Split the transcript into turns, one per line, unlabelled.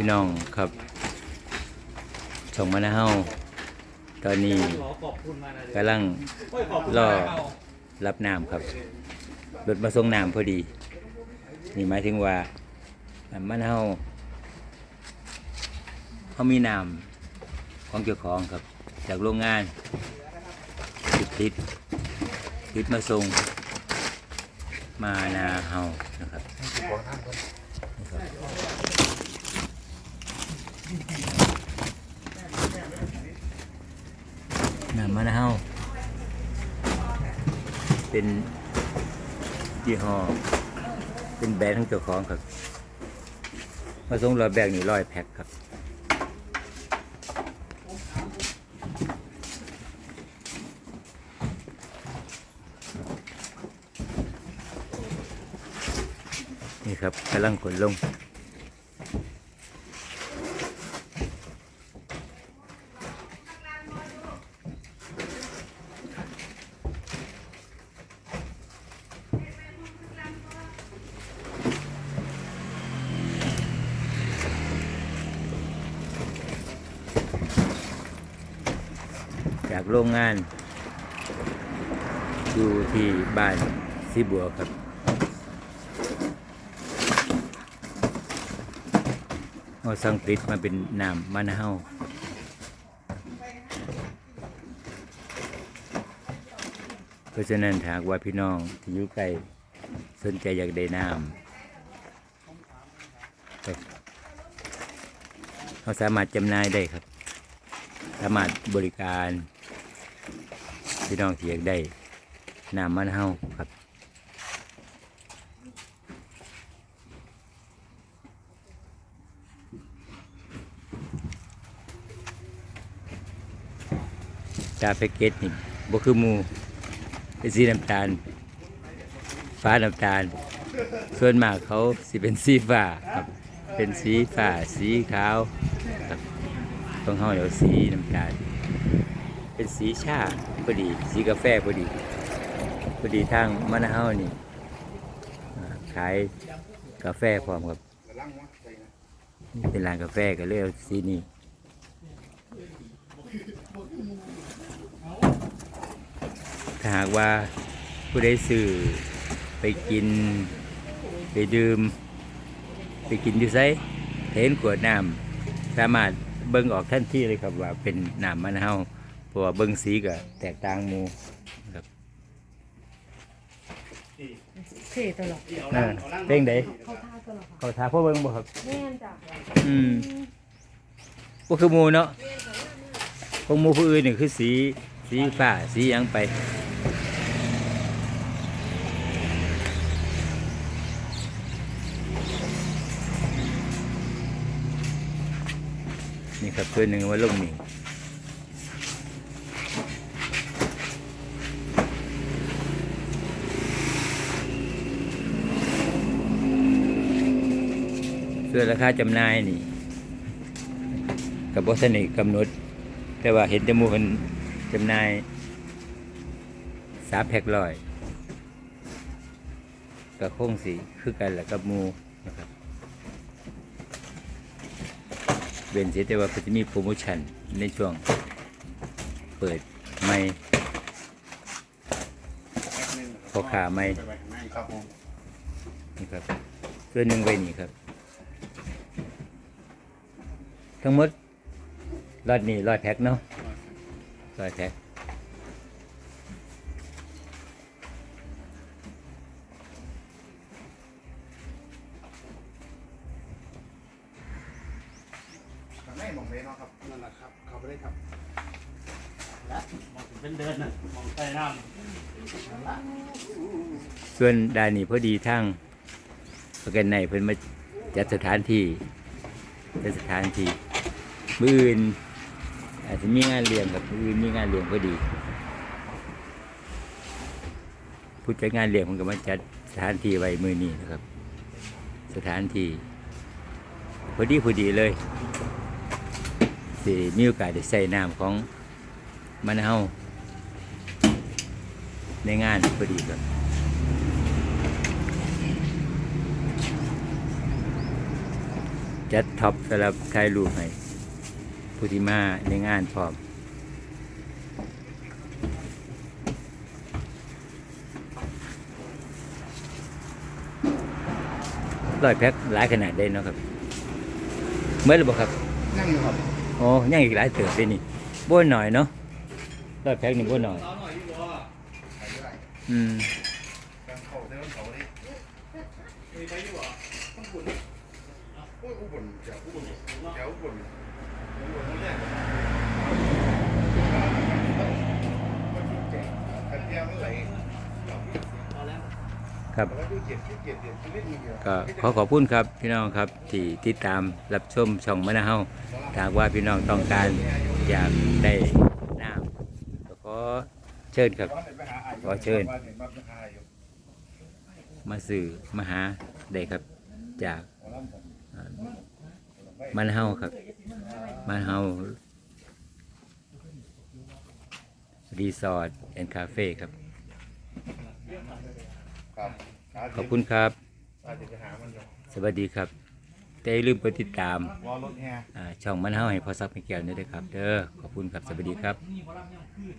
พี่น้องครับส่งมานะเฮาตอนนี้กำลัง
โอ้ยขอบคุณ
รอ
มากครับ
น้ำครับรถมาส่งน้ำพอดี นี่หมายถึงว่ามันเฮาเขามีน้ำของเจ้าของครับ จากโรงงานติดติดติดมาส่งมานาเฮานะครับ น้ำมันเฮาเป็นยี่ห้อเป็นแบรนด์ของเจ้าของครับมาส่งรอแบกนี่ร้อยแพ็คครับนี่ครับกำลังขนลง โรงงาน อยู่ที่บ้านสีบัวครับเอาสังกฤษมาเป็นน้ำมะนาวเพราะฉะนั้นหากว่าพี่น้องที่อยู่ไกลสนใจอยากได้น้ำเขาสามารถจำหน่ายได้ครับ สามารถบริการ พี่น้องที่อยากได้น้ำมะนาครับตาแพ็กเกจนี่บ่คือมูเป็นสีน้ำตาล ฟ้าน้ำตาล ส่วนมากเขาสิเป็นสีฟ้าครับ เป็นสีฟ้าสีขาวครับต้องเฮาเดี๋ยวสีน้ำตาล เป็นสีชาพอดี สีกาแฟพอดีพอดีทางมะนาวนี่ขายกาแฟพร้อมครับเป็นร้านกาแฟก็เลยเอาสีนี้ถ้าหากว่าผู้ใดซื้อไปกินไปดื่ม ไปกินอยู่ไสเห็นขวดน้ำสามารถเบิ่งออกทันทีเลยครับว่าเป็นน้ำมะนาว เพราะว่าเบิ่งสีก็แตกต่างหมูครับ
เท่ตลอด
อ่าเพลงใด
เข้าท่าตลอดค่ะ
เขาถามพ่อเบิ่งบ่ครับ
แม่นจ้ะ
อืมก็คือหมูเนาะพวกหมูผู้อื่นนี่คือสีสีฟ้าสีหยังไปนี่ครับตัวหนึ่งว่าลงนี่ส่ วนราคาจำหน่ายนี่กับบอสนิกำหนด แต่ว่าเห็นแต่หมูคนจำหน่ายสามแพ็คร้อยก็คงสีคือกันแหละกับหมูนะครับเว้นเสียแต่ว่าก็จะมีโปรโมชั่นในช่วงเปิดไม่พอขาไม่
ครับผม
นี่ครับส่วนหนึ่งไว้นี่ครับ ทั้งหมดรอดนี่ร้อยแพ็คเนาะร้อยแพ็ค
ทางไหนมองเลยเนาะครับนั่นแหละครับเข้าไปเลยครับ
มองเป็นเดินน่ะมองใต้น้
ส่วนด้านนี้พอดีทั้งประกันในเพิ่นมาจัดสถานที่จัดสถานที่ มืออื่นอาจจะมีงานเลี้ยงครับมืออื่นมีงานเลี้ยงพอดีผู้จัดงานเลี้ยงมันก็มาจัดสถานที่ไว้มือนี้นะครับ สถานที่พอดีพอดีเลยสิมีโอกาสได้ใส่น้ำของมันเฮาในงานพอดีครับจัดท็อปสำหรับถ่ายรูปให้ ผู้ที่มาในงานพร้อมร้อยแพ็คหลายขนาดได้เนาะครับเมื่อหรือเปล่าครับ
นั่งอยู่ครับ
โอ้ยังอีกหลายเติบเลยนี่บ้วนหน่อยเนาะร้อยแพ็คนี่บ้วนหน่อย
ใส่ไม่ได้
อืม
กางเข่าเดินเขาดิมีไปอยู่เหรอต้องบุญโอ้ยอุบลแถวอุบลแถวอุบล
ครับ
ก็
ขอขอบคุณครับพี่น้องครับที่ติดตามรับชมช่องมะนาวถ้าหากว่าพี่น้องต้องการอยากได้น้ำก็ขอเชิญครับขอเชิญ มาสื่อมาหาได้ครับจากมันเฮาครับ มันเฮารีสอร์ทแอนด์คาเฟ่ครับ
ครับ
ขอบคุณครับ
อาจจะไปหามันอยู่
สวัสดีครับ แต่อย่าลืมกดติดตาม
วอลรถแฮ
อ่าช่องมันเฮาให้พอซักไม่แก้วนี่ด้วยครับ เด้อขอบคุณครับ สวัสดีครับ